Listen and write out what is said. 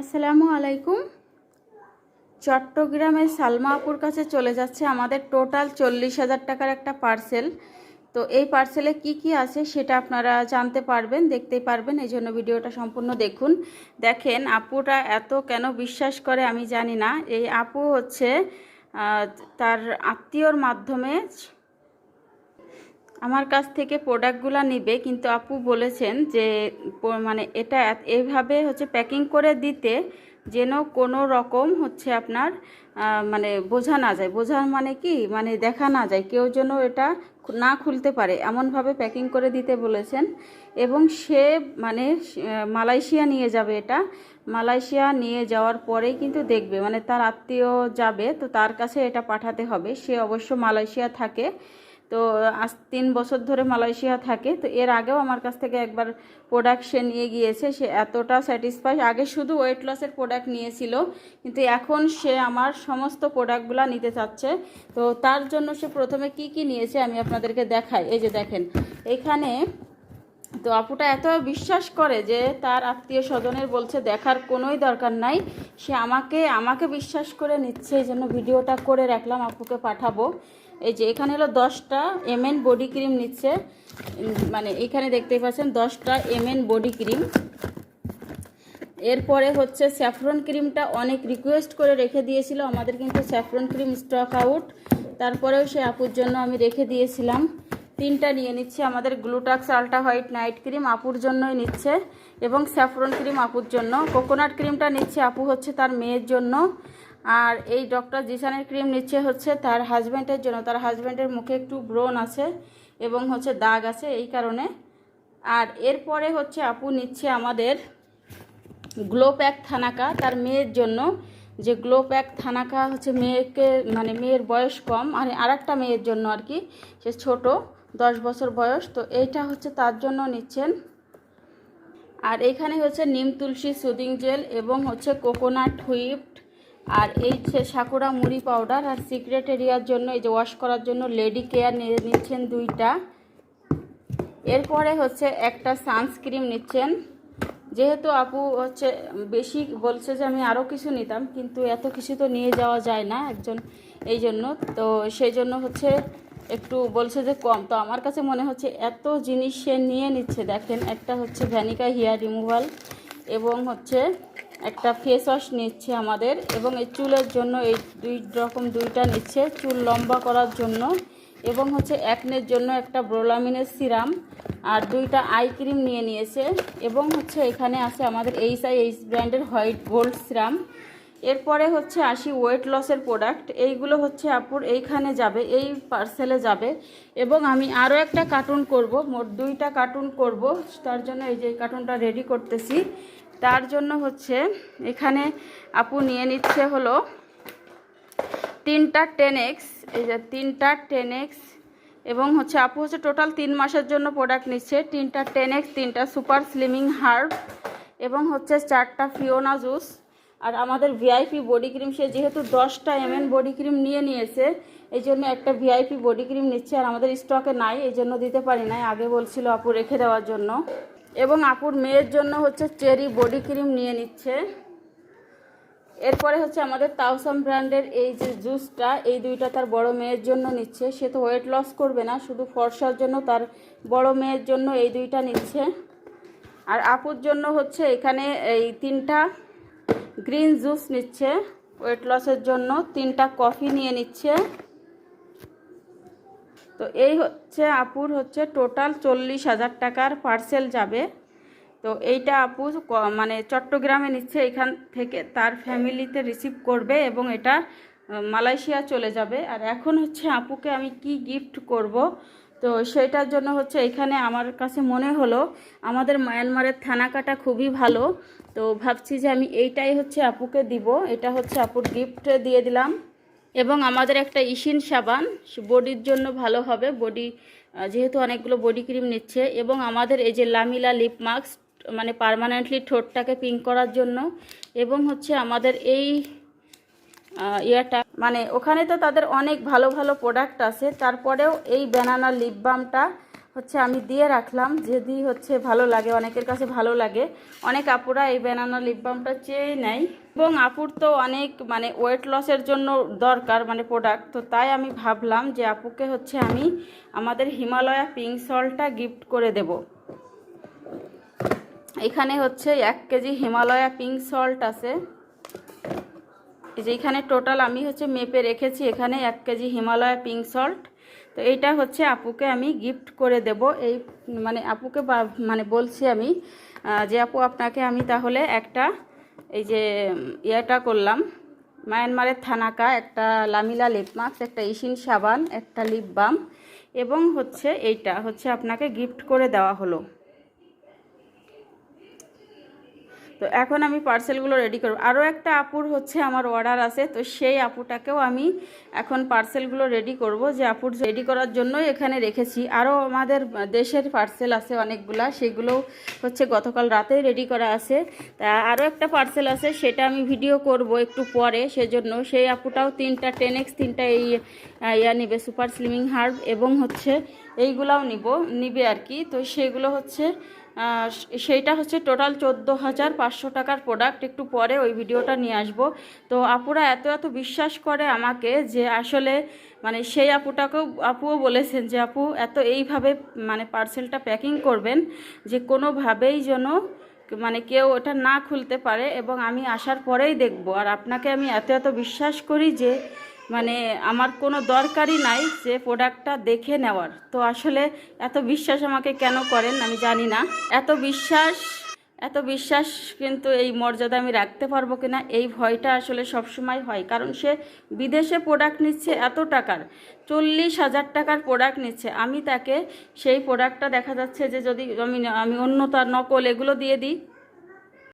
আসসালামু আলাইকুম। চট্টগ্রামের সালমা আপুর কাছে চলে যাচ্ছে আমাদের টোটাল চল্লিশ হাজার টাকার একটা পার্সেল। তো এই পার্সেলে কি কি আছে সেটা আপনারা জানতে পারবেন, দেখতেই পারবেন। এই জন্য ভিডিওটা সম্পূর্ণ দেখুন। দেখেন, আপুটা এত কেন বিশ্বাস করে আমি জানি না। এই আপু হচ্ছে তার আত্মীয়র মাধ্যমে আমার কাছ থেকে প্রোডাক্টগুলো নেবে, কিন্তু আপু বলেছেন যে মানে এটা এইভাবে হচ্ছে প্যাকিং করে দিতে যেন কোনো রকম হচ্ছে আপনার মানে বোঝা না যায়। বোঝা মানে কি? মানে দেখা না যায়। কেউ যেন এটা না খুলতে পারে। এমনভাবে প্যাকিং করে দিতে বলেছেন এবং সে মানে মালয়েশিয়া নিয়ে যাবে এটা। মালয়েশিয়া নিয়ে যাওয়ার পরেই কিন্তু দেখবে মানে তার আত্মীয় যাবে, তো তার কাছে এটা পাঠাতে হবে। সে অবশ্য মালয়েশিয়া থাকে। তো আজ তিন বছর ধরে মালয়েশিয়া থাকে, তো এর আগেও আমার কাছ থেকে একবার প্রোডাক্ট সে নিয়ে গিয়েছে, সে এতটা স্যাটিসফাই আগে শুধু ওয়েট লসের প্রোডাক্ট নিয়েছিল, কিন্তু এখন সে আমার সমস্ত প্রোডাক্টগুলো নিতে চাচ্ছে। তো তার জন্য সে প্রথমে কি কি নিয়েছে আমি আপনাদেরকে দেখাই। এই যে দেখেন, এখানে তো আপুটা এত বিশ্বাস করে যে তার আত্মীয় স্বজনের বলছে, দেখার কোনোই দরকার নাই। সে আমাকে আমাকে বিশ্বাস করে নিচ্ছে, এই জন্য ভিডিওটা করে রাখলাম, আপুকে পাঠাবো। এই যে এখানে হলো দশটা এমএন বডি ক্রিম নিচ্ছে। মানে এখানে দেখতেই পাচ্ছেন, দশটা এমএন বডি ক্রিম এরপরে হচ্ছে স্যাফরন ক্রিমটা অনেক রিকোয়েস্ট করে রেখে দিয়েছিল, আমাদের কিন্তু স্যাফরন ক্রিম স্টক আউট তারপরেও সে আপুর জন্য আমি রেখে দিয়েছিলাম। তিনটা নিয়ে নিচ্ছে। আমাদের Glutax ultra white night cream আপুর জন্যই নিচ্ছে এবং স্যাফরন ক্রিম আপুর জন্য। কোকোনাট ক্রিমটা নিচ্ছে আপু হচ্ছে তার মেয়ের জন্য। আর এই ডক্টর জিসানের ক্রিম নিচ্ছে হচ্ছে তার হাজব্যান্ডের জন্য। তার হাজব্যান্ডের মুখে একটু ব্রণ আছে এবং হচ্ছে দাগ আছে এই কারণে। আর এরপরে হচ্ছে আপু নিচ্ছে আমাদের গ্লো প্যাক থানাকা তার মেয়ের জন্য। যে গ্লো প্যাক থানাকা হচ্ছে মেয়েকে মানে মেয়ের বয়স কম। আর আরেকটা মেয়ের জন্য আর কি, সে ছোট। দশ বছর বয়স, তো এইটা হচ্ছে তার জন্য নিচ্ছেন। আর এখানে হচ্ছে নিম তুলসী সুদিং জেল এবং হচ্ছে কোকোনাট হুইপড আর এই সাকুরা মুড়ি পাউডার আর সিক্রেট এরিয়ার জন্য, এই যে ওয়াশ করার জন্য লেডি কেয়ার নিয়ে নিচ্ছেন দুইটা। এরপরে হচ্ছে একটা সানস্ক্রিন নিচ্ছেন। যেহেতু আপু হচ্ছে বেশি বলছে যে আমি আরও কিছু নিতাম, কিন্তু এত কিছু তো নিয়ে যাওয়া যায় না একজন, এই জন্য। তো সেই জন্য হচ্ছে একটু বলছে যে কম। তো আমার কাছে মনে হচ্ছে এত জিনিস সে নিয়ে নিচ্ছে। দেখেন, একটা হচ্ছে ভ্যানিকা হেয়ার রিমুভাল এবং হচ্ছে একটা ফেস ওয়াশ নিচ্ছে আমাদের এবং এই চুলের জন্য এই দুই রকম দুইটা নিচ্ছে। চুল লম্বা করার জন্য এবং হচ্ছে একনের জন্য একটা ব্রোলামিনের সিরাম আর দুইটা আই ক্রিম নিয়ে নিয়েছে। এবং হচ্ছে এখানে আছে আমাদের এইচ আই এইচ ব্র্যান্ডের হোয়াইট গোল্ড সিরাম এরপরে হচ্ছে আসি ওয়েট লসের প্রোডাক্ট এইগুলো হচ্ছে আপুর এইখানে যাবে, এই পার্সেলে যাবে। এবং আমি আরও একটা কার্টুন করব, মোট দুইটা কার্টুন করব। তার জন্য এই যে কার্টুনটা রেডি করতেছি। তার জন্য হচ্ছে এখানে আপু নিয়ে নিচ্ছে হলো তিনটা টেন এক্স এই যে তিনটা টেন এক্স এবং হচ্ছে আপু হচ্ছে টোটাল তিন মাসের জন্য প্রোডাক্ট নিচ্ছে। তিনটা টেন এক্স তিনটা সুপার স্লিমিং হার্ব এবং হচ্ছে চারটা ফিওনা জুস আর আমাদের ভিআইপি বডি ক্রিম সে যেহেতু দশটা এমএন বডি ক্রিম নিয়ে নিয়েছে, এই জন্য একটা ভিআইপি বডি ক্রিম নিচ্ছে আর আমাদের স্টকে নাই, এই জন্য দিতে পারি নাই। আগে বলছিল আপু রেখে দেওয়ার জন্য। এবং আপুর মেয়ের জন্য হচ্ছে চেরি বডি ক্রিম নিয়ে নিচ্ছে। এরপরে হচ্ছে আমাদের তাওসাম ব্র্যান্ডের এই যে জুসটা এই দুইটা তার বড় মেয়ের জন্য নিচ্ছে। সে তো ওয়েট লস করবে না, শুধু ফর্সার জন্য তার বড় মেয়ের জন্য এই দুইটা নিচ্ছে। আর আপুর জন্য হচ্ছে এখানে এই তিনটা গ্রিন জুস নিচ্ছে। ওয়েট লসের জন্য তিনটা কফি নিয়ে নিচ্ছে। তো এই হচ্ছে আপুর হচ্ছে টোটাল চল্লিশ হাজার টাকার পার্সেল যাবে। তো এইটা আপু মানে চট্টগ্রামে নিচ্ছে, এখান থেকে তার ফ্যামিলিতে রিসিভ করবে এবং এটা মালয়েশিয়া চলে যাবে। আর এখন হচ্ছে আপুকে আমি কি গিফট করব? তো সেটার জন্য হচ্ছে এখানে আমার কাছে মনে হলো, আমাদের মায়ানমারের থানাকাটা খুবই ভালো। তো ভাবছি যে আমি এইটাই হচ্ছে আপুকে দিব। এটা হচ্ছে আপুর গিফট দিয়ে দিলাম। এবং আমাদের একটা ইশিন সাবান বডির জন্য ভালো হবে। বডি যেহেতু অনেকগুলো বডি ক্রিম নিচ্ছে। এবং আমাদের এই যে লামিলা লিপ মাস্ক মানে পার্মানেন্টলি ঠোঁটটাকে পিঙ্ক করার জন্য। এবং হচ্ছে আমাদের এই ইয়াটা মানে ওখানে তো তাদের অনেক ভালো ভালো প্রোডাক্ট আছে। তারপরেও এই ব্যানানা লিপ বামটা হচ্ছে আমি দিয়ে রাখলাম, যদি হচ্ছে ভালো লাগে, অনেকের কাছে ভালো লাগে। অনেক আপুরা এই ব্যানানা লিপ বামটা চেয়ে নেয়। এবং আপুর তো অনেক মানে ওয়েট লসের জন্য দরকার মানে প্রোডাক্ট তো তাই আমি ভাবলাম যে আপুকে হচ্ছে আমি আমাদের হিমালয়া পিঙ্ক সল্টটা গিফট করে দেব। এখানে হচ্ছে এক কেজি হিমালয়া পিঙ্ক সল্ট আছে। যে এখানে টোটাল আমি হচ্ছে মেপে রেখেছি, এখানে এক কেজি হিমালয়া পিঙ্ক সল্ট তো এইটা হচ্ছে আপুকে আমি গিফট করে দেব। এই মানে আপুকে মানে বলছি আমি যে আপু আপনাকে আমি তাহলে একটা, এই যে, ইয়েটা করলাম। মায়ানমারের থানাকা, একটা লামিলা লিপ মাস্ক একটা ইসিন সাবান, একটা লিপ বাম, এবং হচ্ছে এইটা, হচ্ছে আপনাকে গিফট করে দেওয়া হলো। তো এখন আমি পার্সেলগুলো রেডি করব। আরও একটা আপুর হচ্ছে আমার অর্ডার আছে, তো সেই আপুটাকেও আমি এখন পার্সেলগুলো রেডি করব যে আপুর রেডি করার জন্যই এখানে রেখেছি। আরও আমাদের দেশের পার্সেল আছে অনেকগুলা, সেগুলো হচ্ছে গতকাল রাতেই রেডি করা আছে। তা আরও একটা পার্সেল আছে, সেটা আমি ভিডিও করব একটু পরে, সেজন্য সেই আপুটাও তিনটা টেন এক্স তিনটা এই ইয়া নিবে সুপার স্লিমিং হার্ব এবং হচ্ছে এইগুলাও নিব, নিবে আর কি। তো সেগুলো হচ্ছে সেইটা হচ্ছে টোটাল চোদ্দ হাজার পাঁচশো টাকার প্রোডাক্ট একটু পরে ওই ভিডিওটা নিয়ে আসব। তো আপুরা এত এত বিশ্বাস করে আমাকে যে আসলে মানে সেই আপুটাকেও আপুও বলেছেন যে, আপু, এত এইভাবে মানে পার্সেলটা প্যাকিং করবেন যে কোনোভাবেই যেন মানে কেউ ওটা না খুলতে পারে। এবং আমি আসার পরেই দেখব। আর আপনাকে আমি এত এত বিশ্বাস করি যে মানে আমার কোনো দরকারই নাই যে প্রোডাক্টটা দেখে নেওয়ার। তো আসলে এত বিশ্বাস আমাকে কেন করেন আমি জানি না। এত বিশ্বাস এত বিশ্বাস কিন্তু এই মর্যাদা আমি রাখতে পারব কিনা, এই ভয়টা আসলে সবসময় হয়। কারণ সে বিদেশে প্রোডাক্ট নিচ্ছে এত টাকার, চল্লিশ হাজার টাকার প্রোডাক্ট নিচ্ছে। আমি তাকে সেই প্রোডাক্টটা দেখা যাচ্ছে যে যদি আমি আমি অন্য তার নকল এগুলো দিয়ে দিই